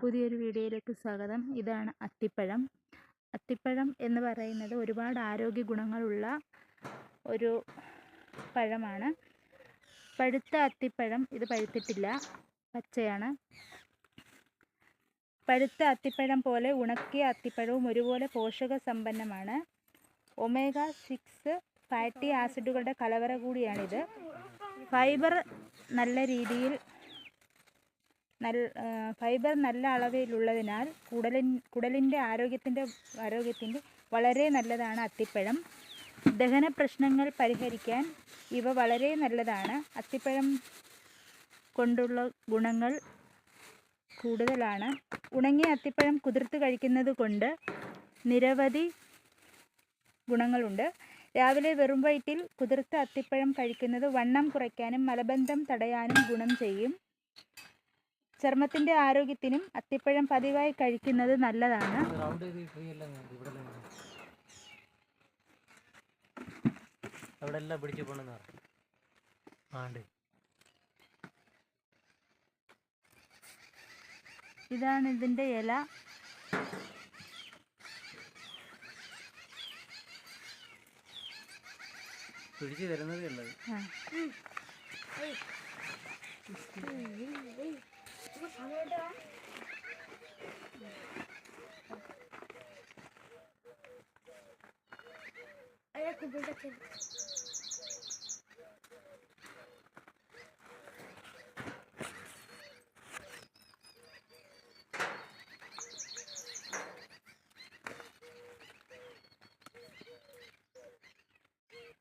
പുതിയൊരു വീഡിയോയിലേക്ക് സ്വാഗതം. ഇതാണ് അത്തിപ്പഴം. അത്തിപ്പഴം എന്ന് പറയുന്നത് ഒരുപാട് ആരോഗ്യ ഗുണങ്ങളുള്ള ഒരു പഴമാണ്. പഴുത്ത അത്തിപ്പഴം ഇത് പഴുത്തിട്ടില്ല. പച്ചയാണ്. പഴുത്ത അത്തിപ്പഴം പോലെ ഉണക്കിയ അത്തിപ്പഴവും ഒരുപോലെ പോഷക സമ്പന്നമാണ് ഒമേഗ സിക്സ് ഫാറ്റി ആസിഡുകളുടെ കലവറ കൂടിയാണിത്. ഫൈബർ നല്ല രീതിയിൽ നല്ല ഫൈബർ നല്ല അളവിലുള്ളതിനാൽ കുടലിൻ കുടലിന്റെ ആരോഗ്യത്തിന്റെ ആരോഗ്യത്തിന്റെ വളരെ നല്ലതാണ് അത്തിപ്പഴം. ദഹന പ്രശ്നങ്ങൾ പരിഹരിക്കാൻ ഇവ വളരെ നല്ലതാണ്. അത്തിപ്പഴം കൊണ്ടുള്ള ഗുണങ്ങൾ കൂടുതലാണ്. ഉണങ്ങിയ അത്തിപ്പഴം കുതിർത്ത് കഴിക്കുന്നത് കൊണ്ട് നിരവധി ഗുണങ്ങളുണ്ട്. രാവിലെ വെറും വയറ്റിൽ കുതിർത്ത അത്തിപ്പഴം കഴിക്കുന്നത് വണ്ണം കുറയ്ക്കാനും മലബന്ധം തടയാനും ഗുണം ചെയ്യും. ചർമ്മത്തിന്റെ ആരോഗ്യത്തിനും അത്തിപ്പഴം പതിവായി കഴിക്കുന്നത് നല്ലതാണ്. അവിടെ എല്ലാം പിടിച്ച് പോണെന്ന് പറഞ്ഞു ആണ്ട്. ഇതാണ് ഇതിന്റെ ഇല. പിടിച്ചു തരുന്നതേ ഉള്ളത്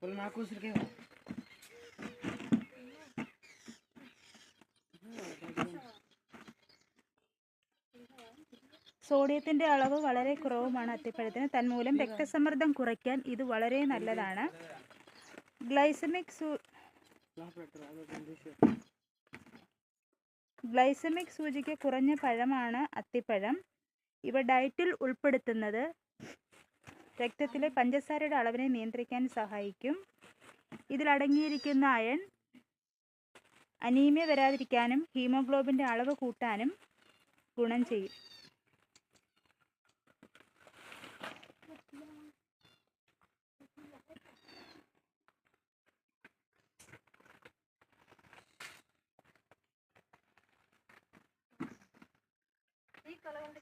फुल कुछ रखे സോഡിയത്തിന്റെ അളവ് വളരെ കുറവുമാണ് അത്തിപ്പഴത്തിന്. തന്മൂലം രക്തസമ്മർദ്ദം കുറയ്ക്കാൻ ഇത് വളരെ നല്ലതാണ്. ഗ്ലൈസമിക് സൂ ഗ്ലൈസമിക് സൂചിക്ക് കുറഞ്ഞ പഴമാണ് അത്തിപ്പഴം. ഇവ ഡയറ്റിൽ ഉൾപ്പെടുത്തുന്നത് രക്തത്തിലെ പഞ്ചസാരയുടെ അളവിനെ നിയന്ത്രിക്കാൻ സഹായിക്കും. ഇതിലടങ്ങിയിരിക്കുന്ന അയൺ അനീമിയ വരാതിരിക്കാനും ഹീമോഗ്ലോബിന്റെ അളവ് കൂട്ടാനും ഗുണം ചെയ്യും. తొలగండి.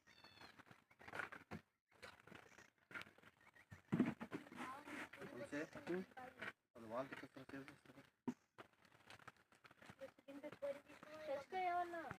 తెచ్చుకో ఏమన్నా